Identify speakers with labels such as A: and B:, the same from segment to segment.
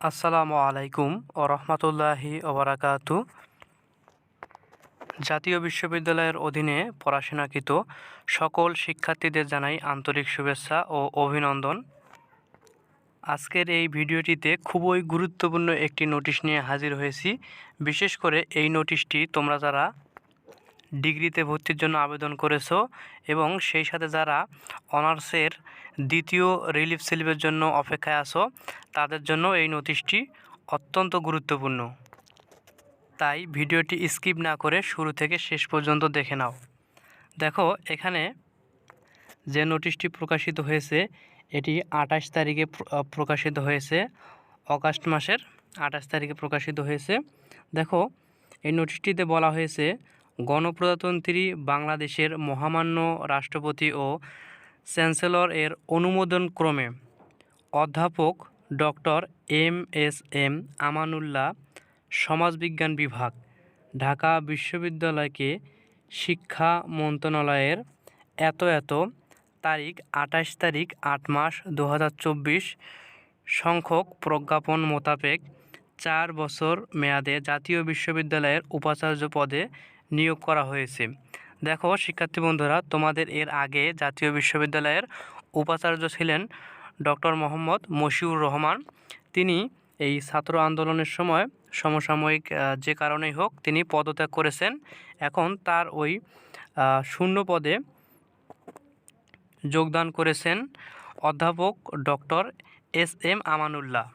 A: আসসালামু আলাইকুম ও রহমতুল্লাহি ওবরাকাতু জাতীয় বিশ্ববিদ্যালয়ের অধীনে পড়াশোনাকৃত সকল শিক্ষার্থীদের জানাই আন্তরিক শুভেচ্ছা ও অভিনন্দন। আজকের এই ভিডিওটিতে খুবই গুরুত্বপূর্ণ একটি নোটিশ নিয়ে হাজির হয়েছি। বিশেষ করে এই নোটিশটি তোমরা যারা ডিগ্রিতে ভর্তির জন্য আবেদন করেছ এবং সেই সাথে যারা অনার্সের দ্বিতীয় রিলিফ স্লিপের জন্য অপেক্ষায় আছো, তাদের জন্য এই নোটিশটি অত্যন্ত গুরুত্বপূর্ণ। তাই ভিডিওটি স্কিপ না করে শুরু থেকে শেষ পর্যন্ত দেখে নাও। দেখো, এখানে যে নোটিশটি প্রকাশিত হয়েছে, এটি আঠাশ তারিখে প্রকাশিত হয়েছে, অগাস্ট মাসের আঠাশ তারিখে প্রকাশিত হয়েছে। দেখো, এই নোটিশটিতে বলা হয়েছে গণপ্রজাতন্ত্রী বাংলাদেশের মহামান্য রাষ্ট্রপতি ও চ্যান্সেলর এর অনুমোদন ক্রমে অধ্যাপক doctor M S M Amanullah, সমাজবিজ্ঞান বিভাগ, ঢাকা বিশ্ববিদ্যালয়কে শিক্ষা মন্ত্রণালয়ের এত এত তারিখ আঠাশ তারিখ আট মাস দু হাজার চব্বিশ সংখ্যক প্রজ্ঞাপন মোতাবেক চার বছর মেয়াদে জাতীয় বিশ্ববিদ্যালয়ের উপাচার্য পদে নিয়োগ করা হয়েছে। দেখো, শিক্ষার্থী বন্ধুরা, তোমাদের এর আগে জাতীয় বিশ্ববিদ্যালয়ের উপাচার্য ছিলেন ডক্টর মোহাম্মদ মশিউর রহমান। তিনি এই ছাত্র আন্দোলনের সময় সমসাময়িক যে কারণেই হোক, তিনি পদত্যাগ করেছেন। এখন তার ওই শূন্য পদে যোগদান করেছেন অধ্যাপক ডক্টর এস এম আমানুল্লাহ।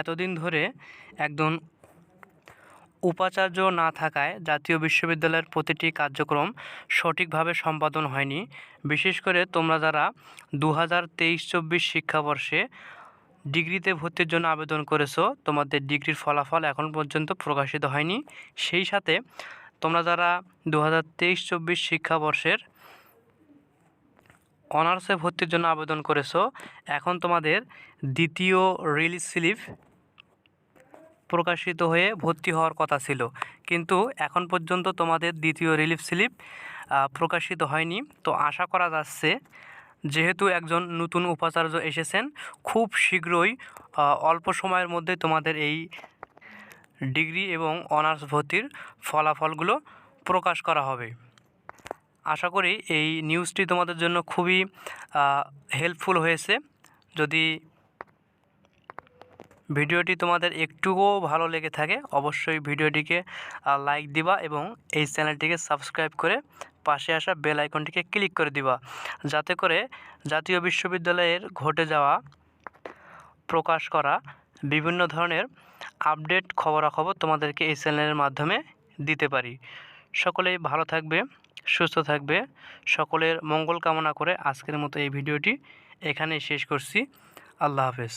A: এতদিন ধরে একজন উপাচার্য না থাকায় জাতীয় বিশ্ববিদ্যালয়ের প্রতিটি কার্যক্রম সঠিকভাবে সম্পাদন হয়নি। বিশেষ করে তোমরা যারা দু হাজার তেইশ চব্বিশ শিক্ষাবর্ষে ডিগ্রিতে ভর্তির জন্য আবেদন করেছ, তোমাদের ডিগ্রির ফলাফল এখন পর্যন্ত প্রকাশিত হয়নি। সেই সাথে তোমরা যারা দু হাজার তেইশ চব্বিশ শিক্ষাবর্ষের অনার্সে ভর্তির জন্য আবেদন করেছ, এখন তোমাদের দ্বিতীয় রিলিজ স্লিপ প্রকাশিত হয়ে ভর্তি হওয়ার কথা ছিল। কিন্তু এখন পর্যন্ত তোমাদের দ্বিতীয় রিলিফ স্লিপ প্রকাশিত হয়নি। তো আশা করা যাচ্ছে, যেহেতু একজন নতুন উপাচার্য এসেছেন, খুব শীঘ্রই অল্প সময়ের মধ্যে তোমাদের এই ডিগ্রি এবং অনার্স ভর্তির ফলাফলগুলো প্রকাশ করা হবে। আশা করি এই নিউজটি তোমাদের জন্য খুবই হেল্পফুল হয়েছে। যদি ভিডিওটি তোমাদের একটুও ভালো লেগে থাকে, অবশ্যই ভিডিওটিকে লাইক দিবা এবং এই চ্যানেলটিকে সাবস্ক্রাইব করে পাশে আসা বেল আইকনটিকে ক্লিক করে দিবা। যাতে করে জাতীয় বিশ্ববিদ্যালয়ের ঘটে যাওয়া, প্রকাশ করা বিভিন্ন ধরনের আপডেট খবরাখবর তোমাদেরকে এই চ্যানেলের মাধ্যমে দিতে পারি। সকলেই ভালো থাকবে, সুস্থ থাকবে, সকলের মঙ্গল কামনা করে আজকের মতো এই ভিডিওটি এখানেই শেষ করছি। আল্লাহ হাফেজ।